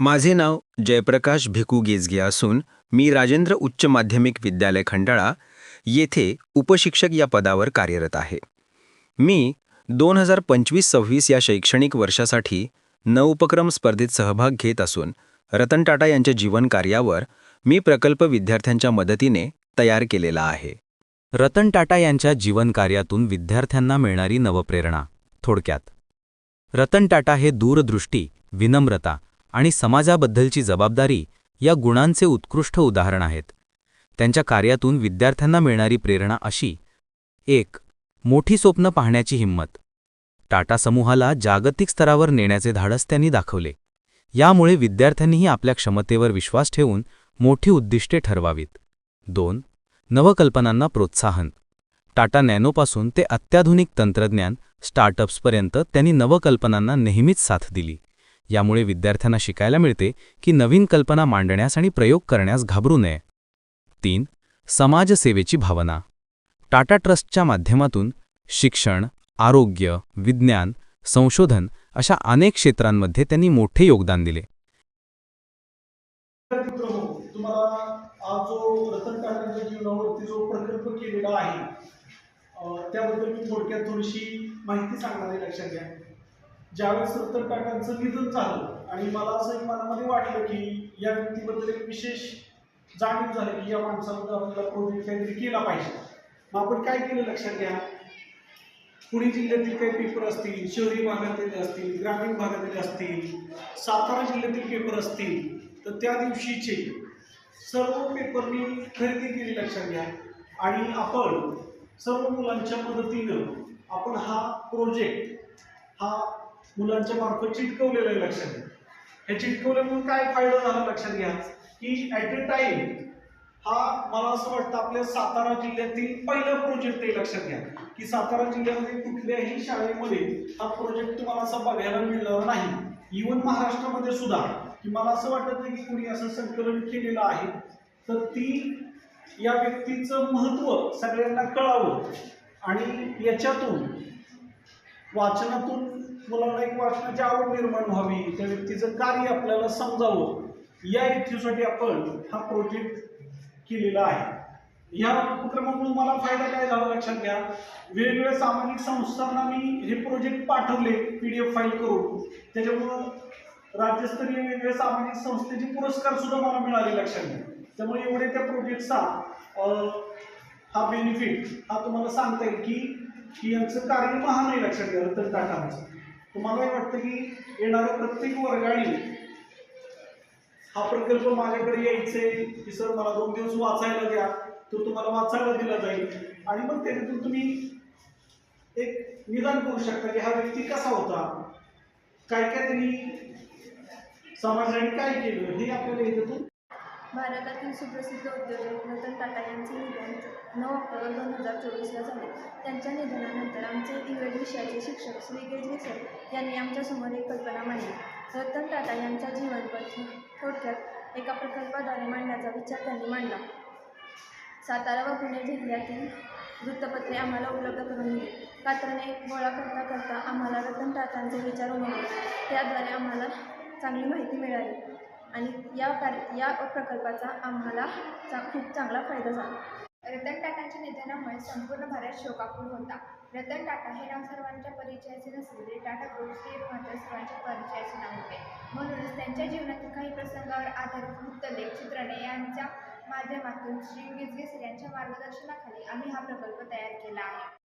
माझे नाव जयप्रकाश भिकू गेजगे असून मी राजेंद्र उच्च माध्यमिक विद्यालय खंडाळा येथे उपशिक्षक या पदावर कार्यरत आहे. मी दोन हजार पंचवीस सव्वीस या शैक्षणिक वर्षासाठी नवउपक्रम स्पर्धेत सहभाग घेत असून रतन टाटा यांच्या जीवन कार्यावर मी प्रकल्प विद्यार्थ्यांच्या मदतीने तयार केलेला आहे. रतन टाटा यांच्या जीवनकार्यातून विद्यार्थ्यांना मिळणारी नवप्रेरणा थोडक्यात. रतन टाटा हे दूरदृष्टी विनम्रता आणि समाजाबद्दलची जबाबदारी या गुणांचे उत्कृष्ट उदाहरण आहेत. त्यांच्या कार्यातून विद्यार्थ्यांना मिळणारी प्रेरणा अशी. एक मोठी स्वप्न पाहण्याची हिंमत. टाटा समूहाला जागतिक स्तरावर नेण्याचे धाडस त्यांनी दाखवले. यामुळे विद्यार्थ्यांनीही आपल्या क्षमतेवर विश्वास ठेवून मोठी उद्दिष्टे ठरवावीत. दोन नवकल्पनांना प्रोत्साहन. टाटा नॅनोपासून ते अत्याधुनिक तंत्रज्ञान स्टार्टअप्सपर्यंत त्यांनी नवकल्पनांना नेहमीच साथ दिली. यामुळे विद्यार्थ्यांना शिकायला मिळते की नवीन कल्पना मांडण्यास आणि प्रयोग करण्यास घाबरू नये. तीन समाजसेवेची भावना. टाटा ट्रस्टच्या माध्यमातून शिक्षण आरोग्य विज्ञान संशोधन अशा अनेक क्षेत्रांमध्ये त्यांनी मोठे योगदान दिले. त्याबद्दल मी थोडक्यात थोडीशी माहिती सांगणार आहे लक्षात घ्या. ज्यावेळेस रतन टाटांचं निधन झालं आणि मला असं एक मनामध्ये वाटलं की या व्यक्तीबद्दल एक विशेष जाणीव झाली की या माणसाबद्दल आपल्याला प्रोजेक्ट काहीतरी केला पाहिजे. मग आपण काय केलं लक्षात घ्या? पुणे जिल्ह्यातील काही पेपर असतील शहरी भागातील असतील ग्रामीण भागातील असतील सातारा जिल्ह्यातील पेपर असतील तर त्या दिवशीचे सर्व पेपर मी खरेदी केली लक्षात घ्या. आणि आपण सर्व मुलांच्या मदतीनं आपण हा प्रोजेक्ट हा मुलांच्या मार्फत चिटकवलेलं आहे लक्षात घ्या. हे चिटकवल्यामुळे काय फायदा झाला लक्षात घ्या. की ॲट अ टाइम हा मला असं वाटतं आपल्या सातारा जिल्ह्यातील पहिला प्रोजेक्ट आहे लक्षात घ्या. की सातारा जिल्ह्यामध्ये कुठल्याही शाळेमध्ये हा प्रोजेक्ट तुम्हाला असा बघायला मिळणार नाही. इवन महाराष्ट्रामध्ये सुद्धा. की मला असं वाटत नाही की कुणी असं संकलन केलेलं आहे. तर ती या व्यक्तीचं महत्त्व सगळ्यांना कळावं. आणि याच्यातून वाचनातून मुलांना एक वाचनाची आवड निर्माण व्हावी त्या व्यक्तीचं कार्य आपल्याला समजावं या हेतूसाठी आपण हा प्रोजेक्ट केलेला आहे. या उपक्रमामुळे मला फायदा काय झाला लक्षात घ्या. वेगवेगळ्या सामाजिक संस्थांना मी हे प्रोजेक्ट पाठवले पी डी एफ फाईल करून. त्याच्यामुळं राज्यस्तरीय वेगवेगळ्या सामाजिक संस्थेचे पुरस्कार सुद्धा मला मिळाले लक्षात घ्या. त्यामुळे एवढे त्या प्रोजेक्टचा हा बेनिफिट हा तुम्हाला सांगता येईल की की यांचं कार्य महान आहे लक्षात घ्या रतन टाटांचं तुम्हालाही वाटतं की येणाऱ्या प्रत्येक वर्गाने हा प्रकल्प माझ्याकडे यायचे की सर मला दोन दिवस वाचायला द्या. तो तुम्हाला वाचायला दिला जाईल. आणि मग त्याच्यातून तुम्ही एक निदान करू शकता की हा व्यक्ती कसा होता? काय काय त्यांनी समाजाने काय केलं? हे आपल्याला याच्यातून भारतातील सुप्रसिद्ध उद्योजक रतन टाटा यांचे नऊ ऑक्टोबर दोन हजार चोवीसला झाले. त्यांच्या निधनानंतर आमचे इंग्रजी विषयाचे शिक्षक श्री केजरी सर यांनी आमच्यासमोर एक कल्पना मांडली. रतन टाटा यांचा जीवनपथ थोडक्यात एका प्रकल्पाद्वारे मांडण्याचा विचार त्यांनी मांडला. सातारा व पुणे जिल्ह्यातील वृत्तपत्रे आम्हाला उपलब्ध करून दिली. कात्रणे गोळा करता करता आम्हाला रतन टाटांचे विचार उमगले. त्याद्वारे आम्हाला चांगली माहिती मिळाली आणि या कार्य या प्रकल्पाचा आम्हाला चा खूप चांगला फायदा झाला. रतन टाटांच्या निधनामुळे संपूर्ण भारत शोकाकुल होता. रतन टाटा हे नाव सर्वांच्या परिचयाचे नसले तरी टाटा ग्रुप हे मात्र सर्वांच्या परिचयाचे नाव होते. म्हणूनच त्यांच्या जीवनातील काही प्रसंगावर आधारित वृत्तलेख चित्रणे यांच्या माध्यमातून श्री गिजगेसर यांच्या मार्गदर्शनाखाली आम्ही हा प्रकल्प तयार केला आहे.